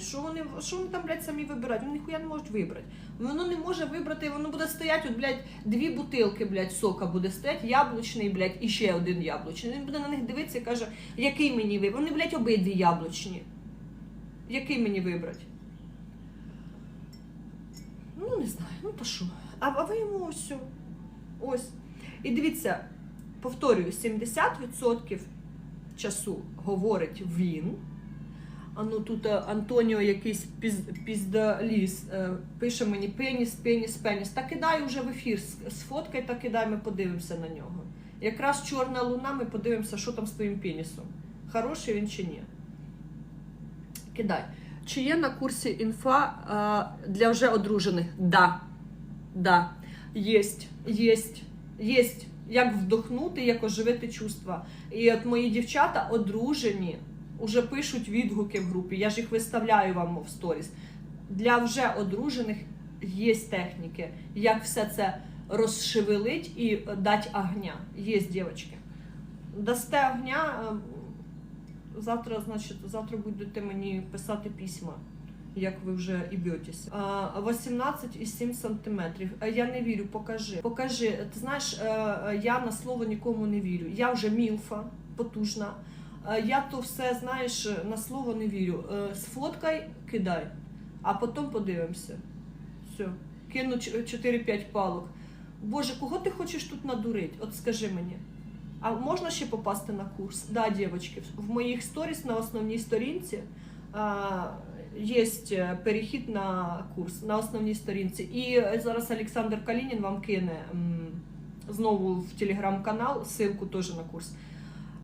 Що вони, що вони там, блядь, самі вибирають? Вони ніхуя не можуть вибрати. Воно не може вибрати, воно буде стояти, от, блядь, дві бутилки, блядь, сока буде стояти, яблучний, блядь, і ще один яблучний. Він буде на них дивитися і каже, який мені вибрати? Вони, блядь, обидві яблучні. Який мені вибрати? Ну, не знаю, ну то що. А, а ви йому ось. Ось. І дивіться, повторюю, 70% часу говорить він. А ну тут е, Антоніо якийсь піз, піздаліс е, пише мені пеніс, пеніс, пеніс. Та кидай уже в ефір, сфоткай та кидай, ми подивимося на нього. Якраз чорна луна, ми подивимося, що там з твоїм пенісом. Хороший він чи ні. Кидай. Чи є на курсі інфа е, для вже одружених? Да. Да. Єсть, єсть, єсть. Як вдохнути, як оживити чувства. І от мої дівчата одружені, уже пишуть відгуки в групі. Я ж їх виставляю вам в сторіс. Для вже одружених є техніки, як все це розшевелить і дати огня. Є, дівчатки. Дасте огня, е, завтра, значить, завтра будете мені писати письма як ви вже і б'єтесь. А, 18,7 сантиметрів. А Я не вірю, покажи. Покажи. Ти знаєш, е, е, я на слово нікому не вірю. Я вже мілфа, потужна. Е, Я то все, знаєш, на слово не вірю. Е, Сфоткай, кидай, а потім подивимося. Все. Кину 4-5 палок. Боже, кого ти хочеш тут надурити? От скажи мені. А можна ще попасти на курс? Да, дівчатки, в моїх сторіс на основній сторінці а, є перехід на курс на основній сторінці. І зараз Олександр Калінін вам кине знову в телеграм-канал ссылку теж на курс.